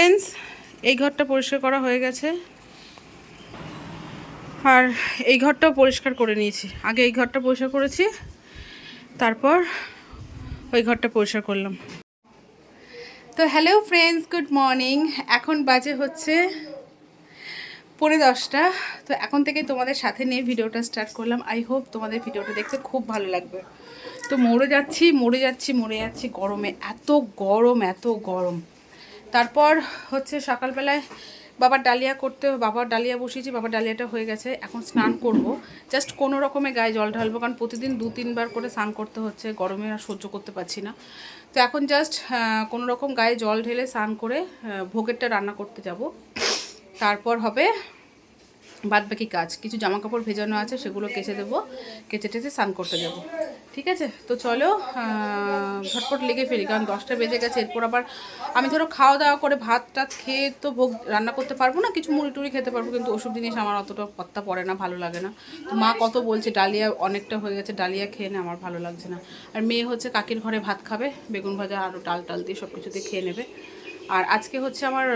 Friends এই ঘরটা পরিষ্কার করা হয়ে গেছে। আর এই ঘরটাও পরিষ্কার করে নিয়েছি। আগে এই ঘরটা পরিষ্কার করেছি, তারপর ওই ঘরটা পরিষ্কার করলাম। তো হ্যালো ফ্রেন্ডস গুড মর্নিং এখন বাজে হচ্ছে পৌনে দশটা। তো এখন থেকে তোমাদের সাথে নিয়ে ভিডিওটা স্টার্ট করলাম। আই হোপ তোমাদের ভিডিওটা দেখতে খুব ভালো লাগবে। তো মরে যাচ্ছি মরে যাচ্ছি মরে যাচ্ছি গরমে। এত গরম এত গরম। তারপর হচ্ছে সকালবেলায় বাবার ডালিয়া করতে, বাবার ডালিয়া বসিয়েছি, বাবার ডালিয়াটা হয়ে গেছে। এখন স্নান করব। জাস্ট কোনো রকমে গায়ে জল ঢালবো, কারণ প্রতিদিন দু, তিনবার করে স্নান করতে হচ্ছে, গরমে আর সহ্য করতে পারছি না। তো এখন জাস্ট কোনো রকম গায়ে জল ঢেলে স্নান করে ভোগেরটা রান্না করতে যাব। তারপর হবে বাদ বাকি কাজ, কিছু জামা কাপড় ভেজানো আছে, সেগুলো কেচে দেবো, কেচে টেচে স্নান করতে যাব। ঠিক আছে? তো চলো ঝটপট লেগে ফেলি, কারণ দশটা বেজে গেছে, এরপর আবার আমি ধরো খাওয়া দাওয়া করে ভাত টাত খেয়ে তো ভোগ রান্না করতে পারব না, কিছু মুড়ি টুড়ি খেতে পারব, কিন্তু ওষুধ জিনিস আমার অতটা পত্তা পড়ে না, ভালো লাগে না। তো মা কত বলছে, ডালিয়া অনেকটা হয়ে গেছে, ডালিয়া খেয়ে না, আমার ভালো লাগছে না। আর মেয়ে হচ্ছে কাকির ঘরে ভাত খাবে, বেগুন ভাজা আরও ডাল টাল দিয়ে সব কিছু দিয়ে খেয়ে নেবে। আর আজকে হচ্ছে আমার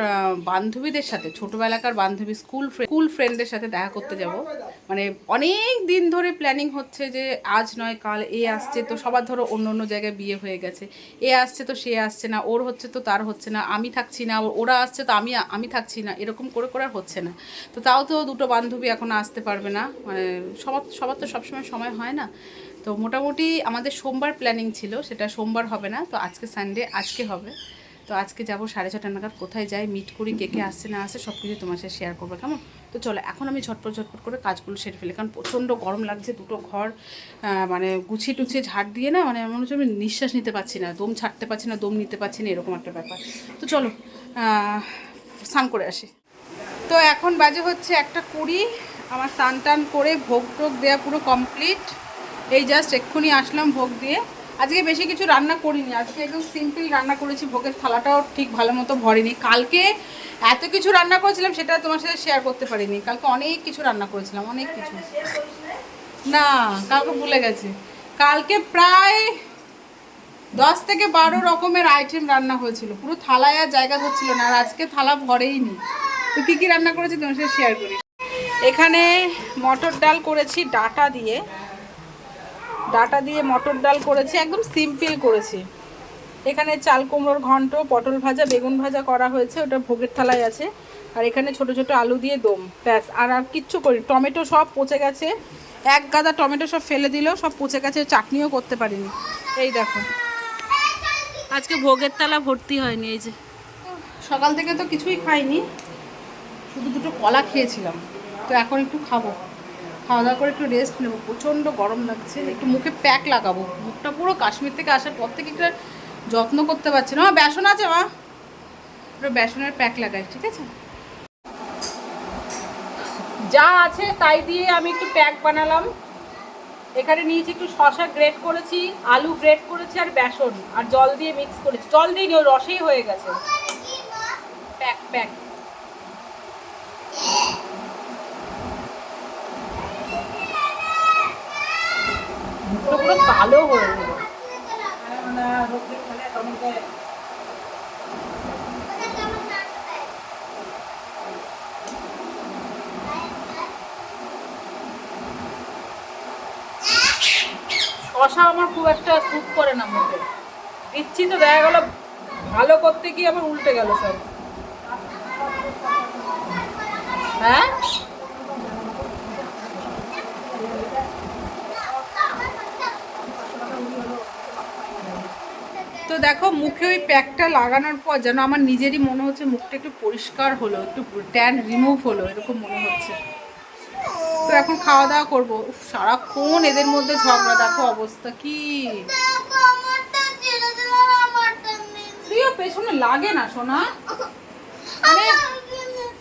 বান্ধবীদের সাথে, ছোটোবেলাকার বান্ধবী স্কুল স্কুল ফ্রেন্ডদের সাথে দেখা করতে যাব। মানে অনেক দিন ধরে প্ল্যানিং হচ্ছে যে আজ নয়, কাল এ আসছে, তো সবার ধরো অন্য অন্য জায়গায় বিয়ে হয়ে গেছে। এ আসছে তো সে আসছে না, ওর হচ্ছে তো তার হচ্ছে না, আমি থাকছি না, ওরা আসছে তো আমি আমি থাকছি না, এরকম করে করে হচ্ছে না। তো তাও তো দুটো বান্ধবী এখন আসতে পারবে না মানে সবার সবার তো সবসময় সময় হয় না। তো মোটামুটি আমাদের সোমবার প্ল্যানিং ছিল, সেটা সোমবার হবে না, তো আজকে সানডে আজকে হবে। তো আজকে যাব সাড়ে ছটা নাগাদ। কোথায় যাই মিট করি, কে কে আসছে, না আসছে সব কিছু তোমার সাথে শেয়ার করব, কেমন? তো চলো, এখন আমি ঝটপট ঝটপট করে কাজগুলো সেরে ফেলি, কারণ প্রচণ্ড গরম লাগছে, দুটো ঘর মানে গুছিয়ে টুছিয়ে ঝাড় দিয়ে না মানে মনে হচ্ছে আমি নিঃশ্বাস নিতে পারছি না, দম ছাড়তে পারছি না, দম নিতে পারছি না, এরকম একটা ব্যাপার। তো চলো স্নান করে আসি। তো এখন বাজে হচ্ছে একটা কুড়ি, আমার স্নান টান করে ভোগ টোগ দেওয়া পুরো কমপ্লিট এই জাস্ট এক্ষুনি আসলাম ভোগ দিয়ে। আজকে বেশি কিছু রান্না করিনি। আজকে একদম সিম্পল রান্না করেছি। ভোগের থালাটাও ঠিক ভালো মতো ভরেনি। কালকে এত কিছু রান্না করেছিলাম, সেটা তোমার সাথে শেয়ার করতে পারিনি। কালকে অনেক কিছু রান্না করেছিলাম, অনেক কিছু। না, কালকে ভুলে গেছি। কালকে প্রায় দশ থেকে বারো রকমের আইটেম রান্না হয়েছিল। পুরো থালায় আর জায়গা ধরছিল না, আর আজকে থালা ভরেই নি তো কী কী রান্না করেছি তোমার সাথে শেয়ার করি। এখানে মটর ডাল করেছি ডাটা দিয়ে। ডাটা দিয়ে মটর ডাল করেছি, একদম সিম্পল করেছি। এখানে চাল কুমড়োর ঘন্ট, পটল ভাজা, বেগুন ভাজা করা হয়েছে, ওটা ভোগের থালায় আছে। আর এখানে ছোট ছোট আলু দিয়ে দম, ব্যাস। আর আর কিচ্ছু করি টমেটো সব পচে গেছে। এক গাদা টমেটো সব ফেলে দিল, সব পচে গেছে, চাটনিও করতে পারিনি। এই দেখো। আজকে ভোগের তালা ভর্তি হয়নি, এই যে। সকাল থেকে তো কিছুই খাইনি। শুধু দুটো কলা খেয়েছিলাম। তো এখন একটু খাব। খাওয়া দাওয়া করে একটু রেস্ট নেব। প্রচণ্ড গরম লাগছে, একটু মুখে প্যাক লাগাবো। মুখটা পুরো কাশ্মীর থেকে আসার পর থেকে একটা যত্ন করতে পারছি না। বেসন আছে মা? একটু বেসনের প্যাক লাগাই, ঠিক আছে? যা আছে তাই দিয়ে আমি একটু প্যাক বানালাম। এখানে নিয়েছি একটু শশা গ্রেট করেছি, আলু গ্রেট করেছি আর বেসন। আর জল দিয়ে মিক্স করেছি। জল দিয়ে রসেই হয়ে গেছে। প্যাক প্যাক। পুরো কালো হয়ে গেল। শশা আমার খুব একটা স্যুট করে না মুখে। দিচ্ছি তো, দেখা গেল ভালো করতে গিয়ে আমার উল্টে গেল সব। হ্যাঁ তো দেখো, মুখে ওই প্যাকটা লাগানোর পর যেন আমার নিজেরই মনে হচ্ছে মুখটা একটু পরিষ্কার হলো, একটু ট্যান রিমুভ হলো, এরকম মনে হচ্ছে। তো এখন খাওয়া দাওয়া করব। সারাক্ষণ এদের মধ্যে ঝগড়া, দেখো অবস্থা কি। তুইও পেছনে লাগে না, সোনা। মানে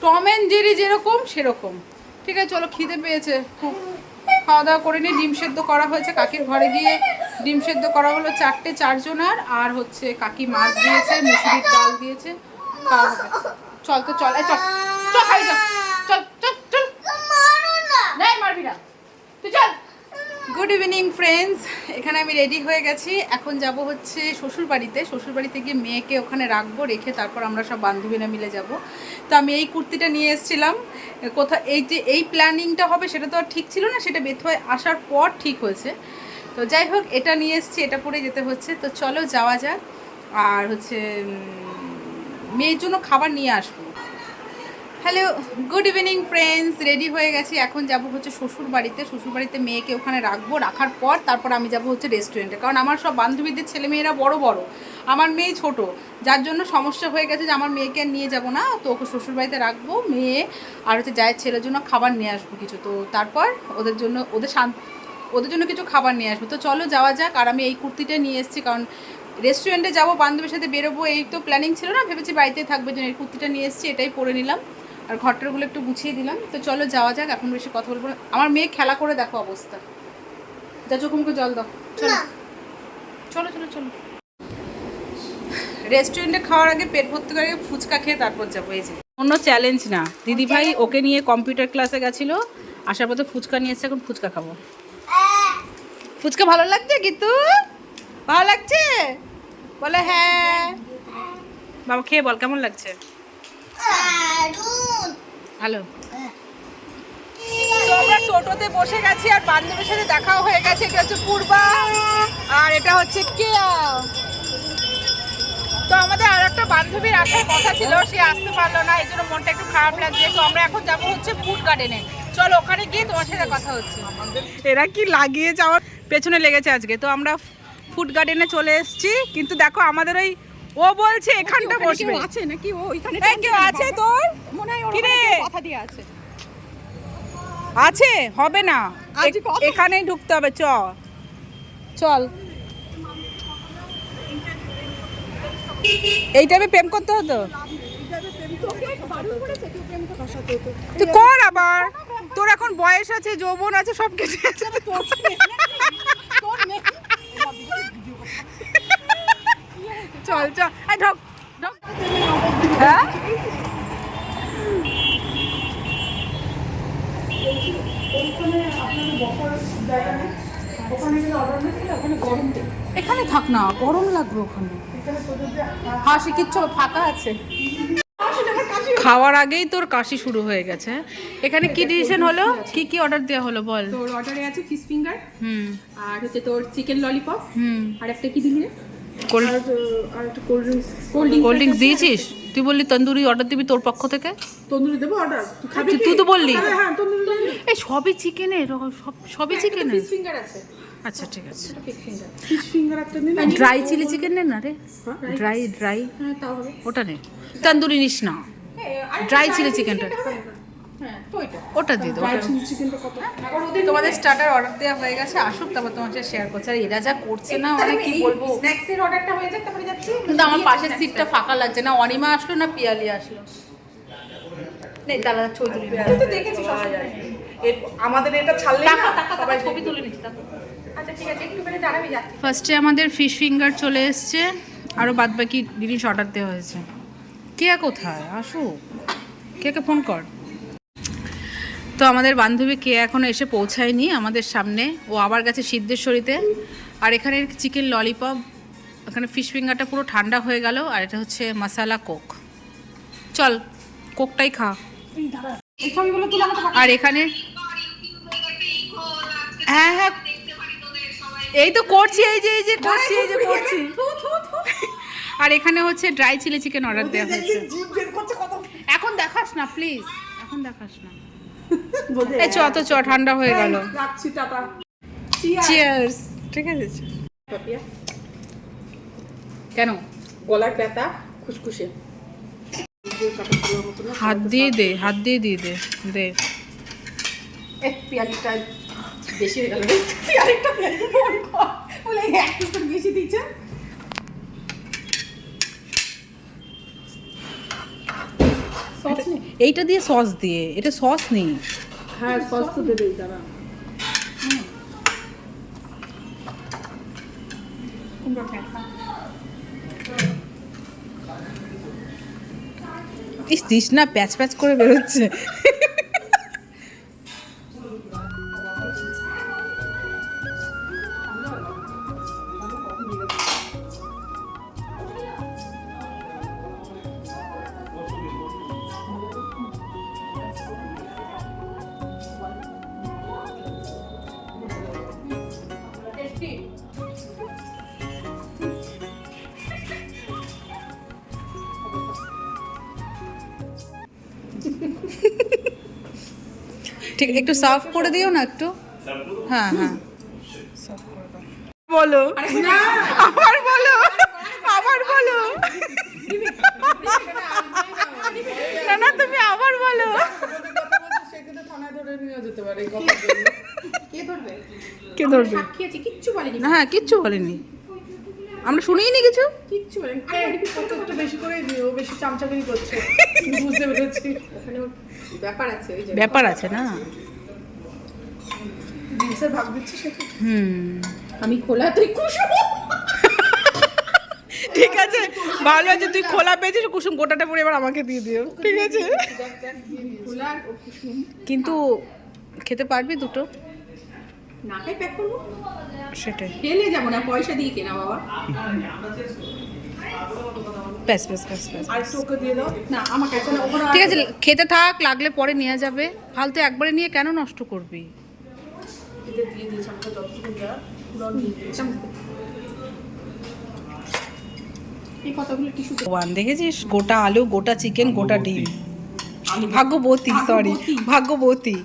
টম অ্যান্ড জেরি যেরকম, সেরকম। ঠিক আছে, চলো খিদে পেয়েছে। খুব খাওয়া দাওয়া করে নিয়ে ডিম সেদ্ধ করা হয়েছে। কাকির ঘরে গিয়ে ডিম সেদ্ধ করা হলো চারটে চারজনার, আর হচ্ছে কাকি মাছ দিয়েছে, মুসুরির ডাল দিয়েছে। চল তো চল চল চল, খাই, চল চল চল চল নাই মারবি না তুই চল গুড ইভিনিং ফ্রেন্ডস এখানে আমি রেডি হয়ে গেছি। এখন যাব হচ্ছে শ্বশুর বাড়িতে শ্বশুর বাড়িতে গিয়ে মেয়েকে ওখানে রাখব, রেখে তারপর আমরা সব বান্ধবীরা মিলে যাব। তো আমি এই কুর্তিটা নিয়ে এসেছিলাম। কোথা, এই যে, এই প্ল্যানিংটা হবে সেটা তো আর ঠিক ছিল না, সেটা বেথয়ে আসার পর ঠিক হয়েছে। তো যাই হোক, এটা নিয়ে এসেছি, এটা পরে যেতে হচ্ছে। তো চলো যাওয়া যাক। আর হচ্ছে মেয়ের জন্য খাবার নিয়ে আসব। Hello good evening friends ready হয়ে গেছি। এখন যাব হচ্ছে শ্বশুর বাড়িতে শ্বশুর বাড়িতে মেয়েকে ওখানে রাখব, রাখার পর তারপর আমি যাব হচ্ছে রেস্টুরেন্টে কারণ আমার সব বান্ধবীদের ছেলে মেয়েরা বড় বড়। আমার মেয়ে ছোট। যার জন্য সমস্যা হয়ে গেছে যে আমার মেয়েকে নিয়ে যাব না। তো ওকে শ্বশুর বাড়িতে রাখব, মেয়ে আর হচ্ছে যায় ছেলের জন্য খাবার নিয়ে আসব কিছু। তো তারপর ওদের জন্য, ওদের শান্ত ওদের জন্য কিছু খাবার নিয়ে আসব। তো চলো যাওয়া যাক। আর আমি এই কুর্তিটা নিয়ে এসেছি। কারণ রেস্টুরেন্টে যাব, বান্ধবীর সাথে বেরোবো, এই তো প্ল্যানিং ছিল না। ভেবেছি বাড়িতেই থাকবে জন্য এই কুর্তিটা নিয়ে এসেছি। এটাই পরে নিলাম। আর ঘরটারগুলো একটু গুছিয়ে দিলাম। তো চলো যাওয়া যাক এখন বেশি কথা বলব আমার মেয়ে খেলা করে দেখো অবস্থা। যা চোখ মুখে জল দাও। চলো। চলো চলো চলো। রেস্টুরেন্টে খাওয়ার আগে পেট ভর্তি করে ফুচকা খেয়ে তারপর যাব। এই যে অন্য চ্যালেঞ্জ না। দিদি ভাই ওকে নিয়ে কম্পিউটার ক্লাসে গেছিল। আসার পথে ফুচকা নিয়ে এসছে এখন ফুচকা খাব। ফুচকা ভালো লাগছে কিন্তু ভালো লাগছে? বলে হ্যাঁ। বাবা খেয়ে বল কেমন লাগছে? ভালো তো আমরা টোটোতে বসে গেছি আর বান্ধবীর সাথে দেখাও হয়ে গেছে, এটা হচ্ছে পূর্বা। আর এটা হচ্ছে কেয়া। তো আমাদের আর একটা বান্ধবীর আসার কথা ছিল, সে আসতে পারল না, এই জন্য মনটা একটু খারাপ লাগছে। তো আমরা এখন যাব হচ্ছে ফুড গার্ডেনে চলো, ওখানে গিয়ে তোমার সাথে কথা হচ্ছে। এরা কি লাগিয়ে যাওয়ার পেছনে লেগেছে আজকে? তো আমরা ফুড গার্ডেনে চলে এসেছি, কিন্তু দেখো আমাদের ওই ও বলছে এখানটা বসবে। আছে নাকি? ও ওইখানে কেউ আছে তোর? মনে হয় ওর কথা দিয়ে আছে। আছে হবে না? এখানেই ঢুকতে হবে চ। চল। এই টাইমে প্রেম করতে হতো? তুই কর আবার। তোর এখন বয়স আছে যৌবন আছে সব কিছু আছে চল চল। ঢোক ঢোক। হ্যাঁ? এখানে থাক না গরম লাগবে ওখানে। হাসি কিচ্ছু ফাঁকা আছে। খাওয়ার আগেই তোর কাশি শুরু হয়ে গেছে। এখানে কি ডিসিশন হলো? কি কি অর্ডার দেওয়া হলো বল। তোর অর্ডারে আছে ফিশ ফিঙ্গার হুম। আর হচ্ছে তোর চিকেন ললিপপ হুম। আর একটা কি দিলি? কোল্ড কোল্ড ড্রিঙ্কস দিয়েছিস? তুই বললি তন্দুরি অর্ডার দিবি তোর পক্ষ থেকে? তন্দুরি দেবো অর্ডার তুই খাবি তুই- তো বললি। হ্যাঁ হ্যাঁ এই সবই চিকেনের সব সবই চিকেনের ফিঙ্গার আছে। আচ্ছা ঠিক আছে। ফিশ ফিঙ্গার ফিশ ফিঙ্গার একটা নিলে ড্রাই চিলি চিকেন নে না রে? ড্রাই ড্রাই হ্যাঁ তাও হবে। ওটা নে। তন্দুরি নিস না। ড্রাই চিলি চিকেনটা হ্যাঁ ওটা দিয়ে দেবো কত? তোমাদের স্টার্টার অর্ডার দেওয়া হয়ে গেছে আসুক তারপর তোমার সাথে শেয়ার করছে। আর এরা যা করছে না মানে কি বলব? স্ন্যাক্সের অর্ডারটা হয়ে যাক তারপরে যাচ্ছি। কিন্তু আমার পাশের সিটটা ফাঁকা লাগছে না অনিমা আসলো না পিয়ালি আসলো? নেই দাদা চৌধুরী তুই তো দেখেছিস সবসময়। আমাদের এটা ছাড়লে সবাই ছবি তুলে নিচ্ছি আচ্ছা ঠিক আছে একটু বেড়ে দাঁড়াবি যাচ্ছি। ফার্স্টে আমাদের ফিশ ফিঙ্গার চলে এসছে আরও বাদ বাকি জিনিস অর্ডার দেওয়া হয়েছে। কে কোথায়? আসুক। কে কে ফোন কর? তো আমাদের বান্ধবী কে এখনও এসে পৌঁছায়নি আমাদের সামনে। ও আবার গেছে সিদ্ধেশ্বরীতে। আর এখানে চিকেন ললিপপ এখানে ফিশ ফিঙ্গারটা পুরো ঠান্ডা হয়ে গেল আর এটা হচ্ছে মশালা কোক। চল কোকটাই খা। আর এখানে হ্যাঁ হ্যাঁ। এই তো করছি এই যে এই যে করছি এই যে করছি। আর এখানে হচ্ছে ড্রাই চিলি চিকেন অর্ডার দেওয়া হয়েছে। এখন দেখাস না প্লিজ এখন দেখাস না। এই চ তো চ ঠান্ডা হয়ে গেল। রাখছি টাটা। চিয়ার্স ঠিক আছে কেন? গলার ব্যথা খুশখুশে হাত দিয়ে দে হাত দিয়ে দিয়ে দে দে। পিয়ালিটা বেশি হয়ে গেল। পিয়ালিটা পিয়ালি ফোন কর বলে এক বেশি দিচ্ছে সস নেই? এইটা দিয়ে সস দিয়ে এটা সস নেই। হ্যাঁ সস তো দেবেই দাঁড়া। ইস দিস না প্যাচ প্যাচ করে বেরোচ্ছে। ঠিক একটু সার্ভ করে দিও না একটু? হ্যাঁ হ্যাঁ। বলো। আবার বলো। আবার বলো। না না তুমি আবার বলো। কে ধরবে? কে ধরবে সাক্ষী আছে কিচ্ছু বলেনি হ্যাঁ কিচ্ছু বলেনি। আমরা শুনিই নি কিছু কিচ্ছু বেশি করে দিও বেশি চামচাগিরি করছে। বুঝতে পেরেছি। ওখানে ব্যাপার আছে ওই ব্যাপার আছে না? ভাগ হুম। আমি খোলা তুই কুসুম। ঠিক আছে ভালো আছে তুই খোলা পেয়েছিস কুসুম গোটাটা পরে এবার আমাকে দিয়ে দিও ঠিক আছে? কিন্তু খেতে পারবি দুটো? নাকাই প্যাক করব? সেটাই। খেলে যাব না পয়সা দিয়ে কেনা বাবা। ব্যাস ব্যাস ব্যাস ব্যাস ঠিক আছে খেতে থাক লাগলে পরে নিয়ে যাবে। ফালতু একবারে নিয়ে কেন নষ্ট করবি? দেখেছিস? গোটা আলু গোটা চিকেন গোটা ডিম। ভাগ্যবতী সরি ভাগ্যবতী।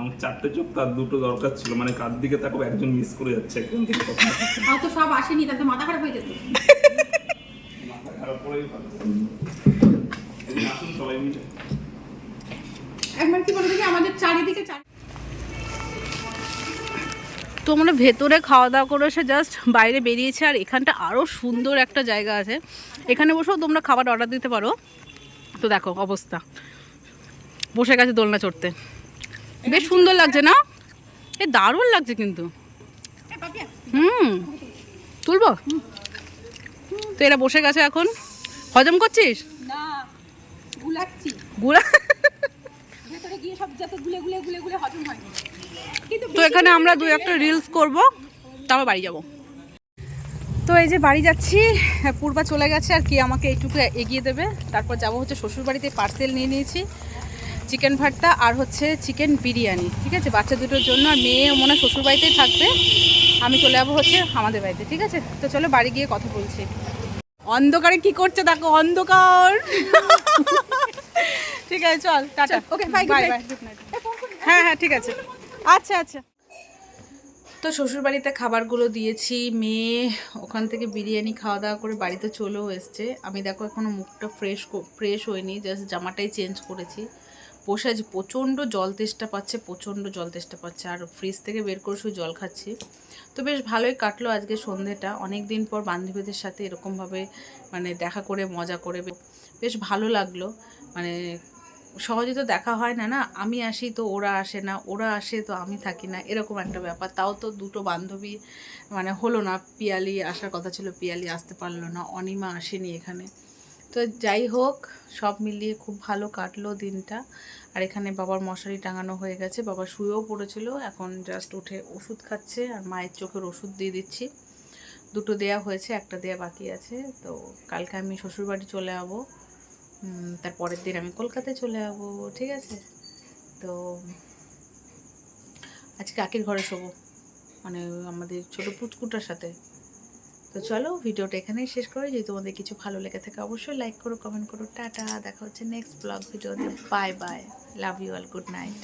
আমার চারটে চোখ তার দুটো দরকার ছিল। মানে কার দিকে তাকাবো একজন মিস করে যাচ্ছে। একজন দিকে তো সব আসেনি তাতে মাথা খারাপ হয়ে যেত মাথা খারাপ করেই ভালো আসুন সবাই মিলে একবার কি বলে দেখি আমাদের চারিদিকে চারি তো আমরা ভেতরে খাওয়া দাওয়া করে এসে জাস্ট বাইরে বেরিয়েছে আর এখানটা আরও সুন্দর একটা জায়গা আছে। এখানে বসেও তোমরা খাবার অর্ডার দিতে পারো। তো দেখো অবস্থা। বসে গেছে দোলনা চড়তে। বেশ সুন্দর লাগছে না? এ দারুণ লাগছে কিন্তু। হুম। তুলবো? তো এরা বসে গেছে এখন। হজম করছিস? না গুলাচ্ছি। গুড়া ভেতরে গিয়ে সব যত গুলে গুলে গুলে গুলে হজম হয়। কিন্তু তো এখানে আমরা দু একটা রিলস করব তারপর বাড়ি যাব। তো এই যে বাড়ি যাচ্ছি পূর্বা চলে গেছে আর কি আমাকে এইটুকু এগিয়ে দেবে। তারপর যাব হচ্ছে শ্বশুরবাড়িতে পার্সেল নিয়ে নিয়েছি চিকেন ভর্তা আর হচ্ছে চিকেন বিরিয়ানি ঠিক আছে? বাচ্চা দুটোর জন্য আর মেয়ে মনে হয় শ্বশুরবাড়িতেই থাকবে। আমি চলে যাব হচ্ছে আমাদের বাড়িতে ঠিক আছে? তো চলো বাড়ি গিয়ে কথা বলছি। অন্ধকারে কি করছে দেখো অন্ধকার। ঠিক আছে চল টাটা। bye, বাই বাই হ্যাঁ হ্যাঁ ঠিক আছে। আচ্ছা আচ্ছা। তো শ্বশুরবাড়িতে খাবারগুলো দিয়েছি মেয়ে ওখান থেকে বিরিয়ানি খাওয়া দাওয়া করে বাড়িতে চলেও এসছে। আমি দেখো এখনও মুখটা ফ্রেশ ফ্রেশ হয়নি জাস্ট জামাটাই চেঞ্জ করেছি। বসে আছি প্রচণ্ড জল তেষ্টা পাচ্ছে প্রচণ্ড জল তেষ্টা পাচ্ছে। আর ফ্রিজ থেকে বের করে শুধু জল খাচ্ছি। তো বেশ ভালোই কাটলো আজকে সন্ধেটা। অনেক দিন পর বান্ধবীদের সাথে এরকমভাবে মানে দেখা করে, মজা করে বেশ ভালো লাগল। মানে সহজে তো দেখা হয় না না? আমি আসি তো ওরা আসে না, ওরা আসে তো আমি থাকি না, এরকম একটা ব্যাপার। তাও তো দুটো বান্ধবী মানে হলো না, পিয়ালি আসার কথা ছিল, পিয়ালি আসতে পারল না, অনিমা আসেনি এখানে। তো যাই হোক, সব মিলিয়ে খুব ভালো কাটলো দিনটা। আর এখানে বাবার মশারি টাঙানো হয়ে গেছে। বাবা শুয়েও পড়েছিল, এখন জাস্ট উঠে ওষুধ খাচ্ছে আর মায়ের চোখের ওষুধ দিয়ে দিচ্ছি। দুটো দেয়া হয়েছে, একটা দেয়া বাকি আছে। তো কালকে আমি শ্বশুরবাড়ি চলে যাব তার পরের দিন আমি কলকাতায় চলে যাব ঠিক আছে? তো আজকে কাকির ঘরে শোবো? মানে আমাদের ছোটো পুচকুটার সাথে। তো চলো ভিডিওটা এখানেই শেষ করে। যদি তোমাদের কিছু ভালো লেগে থাকে, অবশ্যই লাইক করো কমেন্ট করো। টাটা, দেখা হচ্ছে নেক্সট ব্লগ ভিডিওতে। Bye bye love you all good night